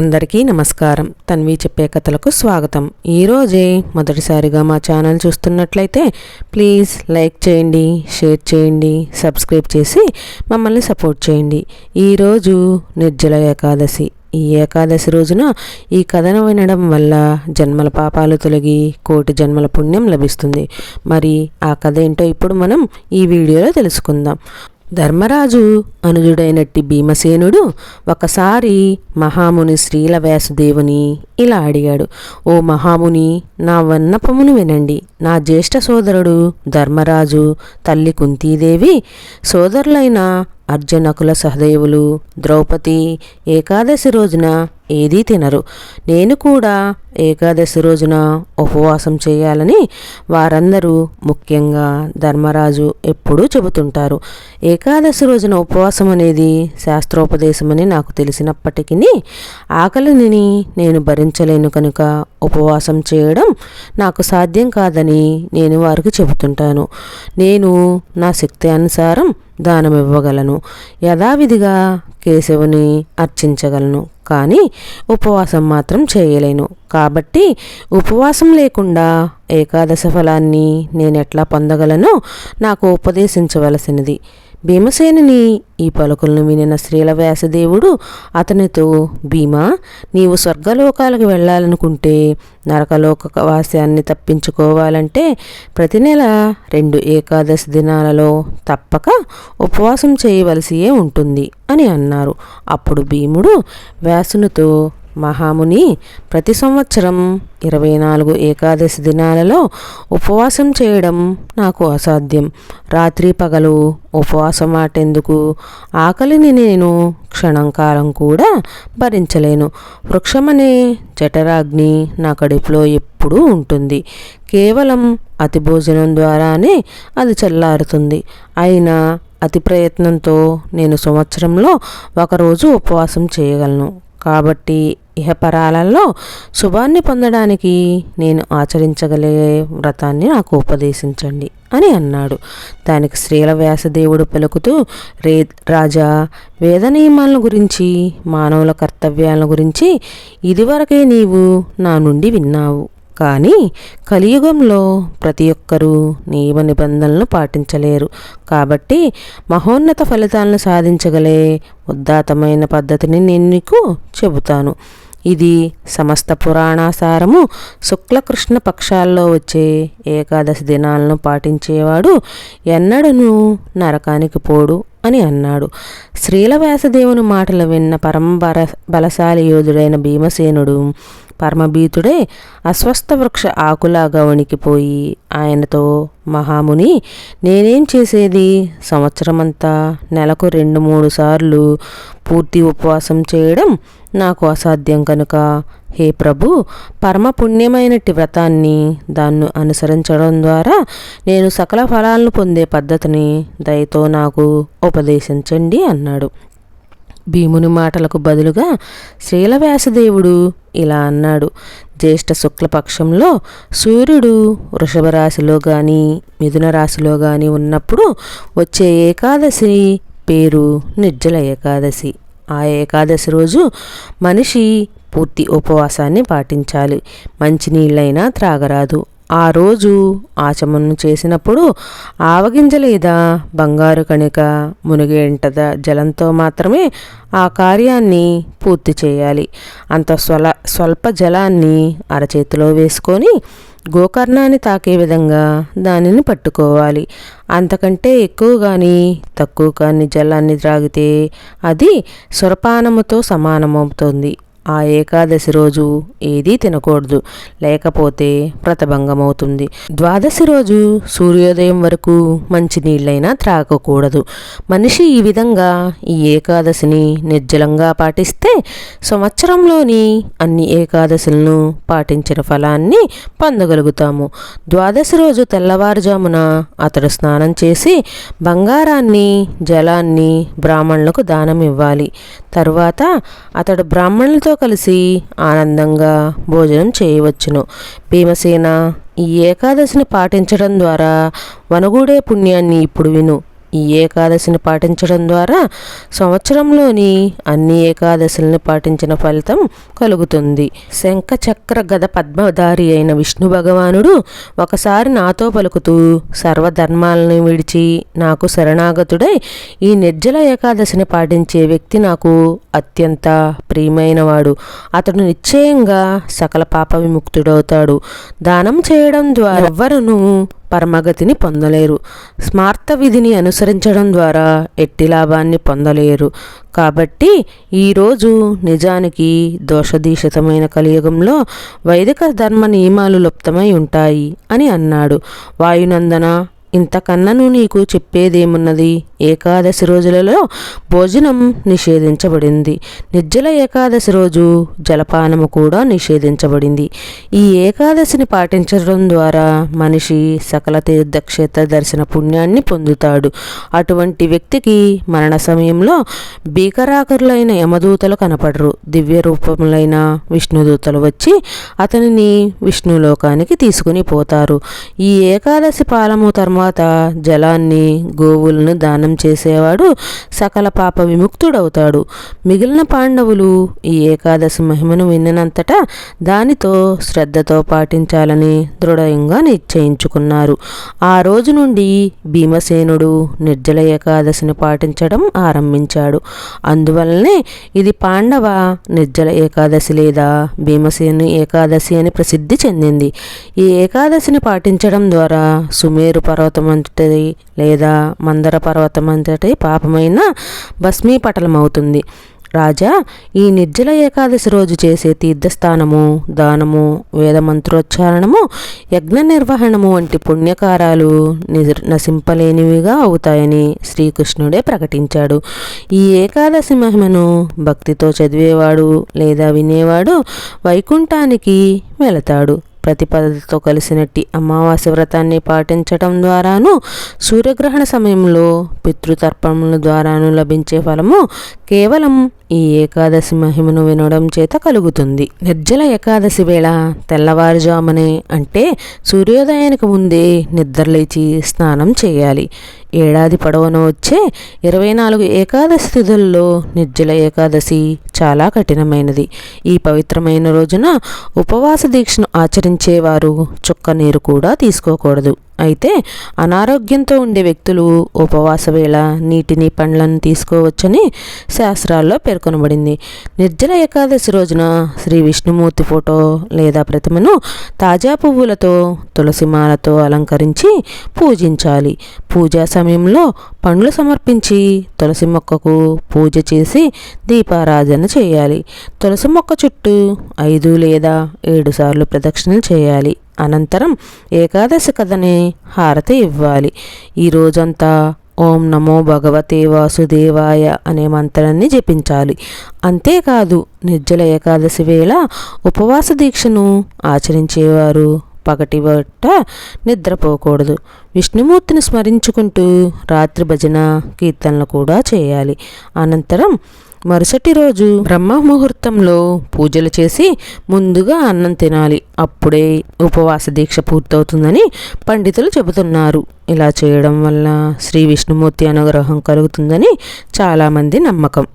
అందరికీ నమస్కారం. తన్వి చెప్పే కథలకు స్వాగతం. ఈరోజే మొదటిసారిగా మా ఛానల్ చూస్తున్నట్లయితే ప్లీజ్ లైక్ చేయండి షేర్ చేయండి సబ్స్క్రైబ్ చేసి మమ్మల్ని సపోర్ట్ చేయండి. ఈరోజు నిర్జల ఏకాదశి. ఈ ఏకాదశి రోజున ఈ కథను వినడం వల్ల జన్మల పాపాలు తొలగి కోటి జన్మల పుణ్యం లభిస్తుంది. మరి ఆ కథ ఏంటో ఇప్పుడు మనం ఈ వీడియోలో తెలుసుకుందాం. ధర్మరాజు అనుజుడైనట్టి భీమసేనుడు ఒకసారి మహాముని శ్రీల వ్యాసదేవుని ఇలా అడిగాడు ఓ మహాముని నా వన్నపమును వినండి. నా జ్యేష్ఠ సోదరుడు ధర్మరాజు తల్లి కుంతీదేవి సోదరులైన అర్జునకుల సహదేవులు ద్రౌపది ఏకాదశి రోజున ఏదీ తినరు. నేను కూడా ఏకాదశి రోజున ఉపవాసం చేయాలని వారందరూ ముఖ్యంగా ధర్మరాజు ఎప్పుడూ చెబుతుంటారు. ఏకాదశి రోజున ఉపవాసం అనేది శాస్త్రోపదేశమని నాకు తెలిసినప్పటికీ ఆకలిని నేను భరించలేను కనుక ఉపవాసం చేయడం నాకు సాధ్యం కాదని నేను వారికి చెబుతుంటాను. నేను నా శక్తి అనుసారం దానం ఇవ్వగలను యథావిధిగా కేశవుని అర్చించగలను. కానీ ఉపవాసం మాత్రం చేయలేను. కాబట్టి ఉపవాసం లేకుండా ఏకాదశ ఫలాన్ని నేను ఎట్లా పొందగలనో నాకు ఉపదేశించవలసినది. భీమసేనుని ఈ పలుకులను వినిన శ్రీల వ్యాసదేవుడు అతనితో భీమా నీవు స్వర్గలోకాలకు వెళ్ళాలనుకుంటే నరకలోక వాస్యాన్ని తప్పించుకోవాలంటే ప్రతి నెల రెండు ఏకాదశి దినాలలో తప్పక ఉపవాసం చేయవలసియే ఉంటుంది అని అన్నారు. అప్పుడు భీముడు వ్యాసునితో మహాముని ప్రతి సంవత్సరం ఇరవై నాలుగు ఏకాదశి దినాలలో ఉపవాసం చేయడం నాకు అసాధ్యం. రాత్రి పగలు ఉపవాసం ఆటెందుకు ఆకలిని నేను క్షణంకాలం కూడా భరించలేను. వృక్షమనే జఠరాగ్ని నా కడుపులో ఎప్పుడూ ఉంటుంది. కేవలం అతి భోజనం ద్వారానే అది చల్లారుతుంది. అయినా అతి ప్రయత్నంతో నేను సంవత్సరంలో ఒకరోజు ఉపవాసం చేయగలను. కాబట్టి ఇహపరాలలో శుభాన్ని పొందడానికి నేను ఆచరించగలిగే వ్రతాన్ని నాకు ఉపదేశించండి అని అన్నాడు. దానికి స్త్రీల వ్యాసదేవుడు పలుకుతూ రే రాజా వేద నియమాలను గురించి మానవుల కర్తవ్యాల గురించి ఇదివరకే నీవు నా నుండి విన్నావు. కానీ కలియుగంలో ప్రతి ఒక్కరూ నియమ నిబంధనలను పాటించలేరు. కాబట్టి మహోన్నత ఫలితాలను సాధించగలే ఉద్దాతమైన పద్ధతిని నేను నీకు చెబుతాను. ఇది సమస్త పురాణాసారము శుక్లకృష్ణ పక్షాల్లో వచ్చే ఏకాదశి దినాలను పాటించేవాడు ఎన్నడను నరకానికి పోడు అని అన్నాడు. శ్రీల వ్యాసదేవుని మాటలు విన్న పరమ బల బలశాలి యోధుడైన భీమసేనుడు పరమభీతుడే అస్వస్థ వృక్ష ఆకులాగా వణికిపోయి ఆయనతో మహాముని నేనేం చేసేది? సంవత్సరమంతా నెలకు రెండు మూడు సార్లు పూర్తి ఉపవాసం చేయడం నాకు అసాధ్యం కనుక. హే ప్రభు పరమ పుణ్యమైనటి వ్రతాన్ని దాన్ని అనుసరించడం ద్వారా నేను సకల ఫలాలను పొందే పద్ధతిని దయతో నాకు ఉపదేశించండి అన్నాడు. భీముని మాటలకు బదులుగా శ్రీలవ్యాసదేవుడు ఇలా అన్నాడు జ్యేష్ఠ శుక్లపక్షంలో సూర్యుడు వృషభ రాశిలో కానీ మిథున రాశిలో కానీ ఉన్నప్పుడు వచ్చే ఏకాదశి పేరు నిర్జల ఏకాదశి. ఆ ఏకాదశి రోజు మనిషి పూర్తి ఉపవాసాన్ని పాటించాలి. మంచినీళ్ళైనా త్రాగరాదు. ఆ రోజు ఆచమనం చేసినప్పుడు ఆవగింజ లేదా బంగారు కణిక? మునిగేంటద జలంతో మాత్రమే ఆ కార్యాన్ని పూర్తి చేయాలి. అంత స్వల స్వల్ప జలాన్ని అరచేతిలో వేసుకొని గోకర్ణాన్ని తాకే విధంగా దానిని పట్టుకోవాలి. అంతకంటే ఎక్కువ కానీ తక్కువ కానీ జలాన్ని త్రాగితే అది సురపానముతో సమానమవుతుంది. ఆ ఏకాదశి రోజు ఏదీ తినకూడదు లేకపోతే వ్రతభంగమవుతుంది ద్వాదశి రోజు సూర్యోదయం వరకు మంచి నీళ్ళైనా త్రాగకూడదు. మనిషి ఈ విధంగా ఈ ఏకాదశిని నిర్జలంగా పాటిస్తే సంవత్సరంలోని అన్ని ఏకాదశులను పాటించిన ఫలాన్ని పొందగలుగుతాము. ద్వాదశి రోజు తెల్లవారుజామున అతడు స్నానం చేసి బంగారాన్ని జలాన్ని బ్రాహ్మణులకు దానం ఇవ్వాలి తరువాత అతడు బ్రాహ్మణులతో కలిసి ఆనందంగా భోజనం చేయవచ్చును. భీమసేన ఈ ఏకాదశిని పాటించడం ద్వారా వనగూడే పుణ్యాన్ని ఇప్పుడు విను. ఈ ఏకాదశిని పాటించడం ద్వారా సంవత్సరంలోని అన్ని ఏకాదశులను పాటించిన ఫలితం కలుగుతుంది. శంఖ చక్ర గద పద్మధారి అయిన విష్ణు భగవానుడు ఒకసారి నాతో పలుకుతూ సర్వధర్మాలను విడిచి నాకు శరణాగతుడై ఈ నిర్జల ఏకాదశిని పాటించే వ్యక్తి నాకు అత్యంత ప్రియమైనవాడు. అతడు నిశ్చయంగా సకల పాప విముక్తుడవుతాడు. దానం చేయడం ద్వారా ఎవ్వరూ పరమగతిని పొందలేరు. స్మార్త విధిని అనుసరించడం ద్వారా ఎట్టి లాభాన్ని పొందలేరు. కాబట్టి ఈరోజు నిజానికి దోషదీషితమైన కలియుగంలో వైదిక ధర్మ నియమాలు లుప్తమై ఉంటాయి అని అన్నాడు. వాయునందన ఇంతకన్నను నీకు చెప్పేదేమున్నది? ఏకాదశి రోజులలో భోజనం నిషేధించబడింది. నిర్జల ఏకాదశి రోజు జలపానము కూడా నిషేధించబడింది. ఈ ఏకాదశిని పాటించడం ద్వారా మనిషి సకల తీర్థక్షేత్ర దర్శన పుణ్యాన్ని పొందుతాడు. అటువంటి వ్యక్తికి మరణ సమయంలో భీకరాకరులైన యమదూతలు కనపడరు. దివ్య రూపములైన విష్ణుదూతలు వచ్చి అతనిని విష్ణులోకానికి తీసుకుని పోతారు. ఈ ఏకాదశి పాలము తర్వాత జలాన్ని గోవులను దానం చేసేవాడు సకల పాప విముక్తుడవుతాడు. మిగిలిన పాండవులు ఈ ఏకాదశి మహిమను విన్నంతటా దానితో శ్రద్ధతో పాటించాలని దృఢంగా నిశ్చయించుకున్నారు. ఆ రోజు నుండి భీమసేనుడు నిర్జల ఏకాదశిని పాటించడం ఆరంభించాడు. అందువల్లనే ఇది పాండవ నిర్జల ఏకాదశి లేదా భీమసేను ఏకాదశి అని ప్రసిద్ధి చెందింది. ఈ ఏకాదశిని పాటించడం ద్వారా సుమేరు పర్వతం అంతటి లేదా మందర పర్వతం అంతటి పాపమైన భస్మీపటలమవుతుంది రాజా ఈ నిర్జల ఏకాదశి రోజు చేసే తీర్థస్థానము దానము వేద మంత్రోచ్చారణము యజ్ఞ నిర్వహణము వంటి పుణ్యకారాలు నశింపలేనివిగా అవుతాయని శ్రీకృష్ణుడే ప్రకటించాడు. ఈ ఏకాదశి మహిమను భక్తితో చదివేవాడు లేదా వినేవాడు వైకుంఠానికి వెళతాడు. ప్రతిపదతో కలిసినట్టి అమావాస్య వ్రతాన్ని పాటించటం ద్వారాను సూర్యగ్రహణ సమయంలో పితృతర్పణముల ద్వారాను లభించే ఫలము కేవలం ఈ ఏకాదశి మహిమను వినడం చేత కలుగుతుంది. నిర్జల ఏకాదశి వేళ తెల్లవారుజామునే అంటే సూర్యోదయానికి ముందే నిద్రలేచి స్నానం చేయాలి. ఏడాది పొడవున వచ్చే ఇరవై నాలుగు ఏకాదశి తిథుల్లో నిర్జల ఏకాదశి చాలా కఠినమైనది. ఈ పవిత్రమైన రోజున ఉపవాస దీక్షను ఆచరించేవారు చుక్క నీరు కూడా తీసుకోకూడదు. అయితే అనారోగ్యంతో ఉండే వ్యక్తులు ఉపవాస వేళ నీటిని పండ్లను తీసుకోవచ్చని శాస్త్రాల్లో పేర్కొనబడింది. నిర్జల ఏకాదశి రోజున శ్రీ విష్ణుమూర్తి ఫోటో లేదా ప్రతిమను తాజా పువ్వులతో తులసిమాలతో అలంకరించి పూజించాలి. పూజా సమయంలో పండ్లు సమర్పించి తులసి మొక్కకు పూజ చేసి దీపారాధన చేయాలి. తులసి మొక్క చుట్టూ ఐదు లేదా ఏడు సార్లు ప్రదక్షిణలు చేయాలి. అనంతరం ఏకాదశి కథని హారతి ఇవ్వాలి. ఈ రోజంతా ఓం నమో భగవతే వాసుదేవాయ అనే మంత్రాన్ని జపించాలి. అంతేకాదు నిర్జల ఏకాదశి వేళ ఉపవాస దీక్షను ఆచరించేవారు పగటి పట్ట నిద్రపోకూడదు. విష్ణుమూర్తిని స్మరించుకుంటూ రాత్రి భజన కీర్తనలు కూడా చేయాలి. అనంతరం మరుసటి రోజు బ్రహ్మ ముహూర్తంలో పూజలు చేసి ముందుగా అన్నం తినాలి. అప్పుడే ఉపవాస దీక్ష పూర్తవుతుందని పండితులు చెబుతున్నారు. ఇలా చేయడం వల్ల శ్రీ విష్ణుమూర్తి అనుగ్రహం కలుగుతుందని చాలామంది నమ్మకం.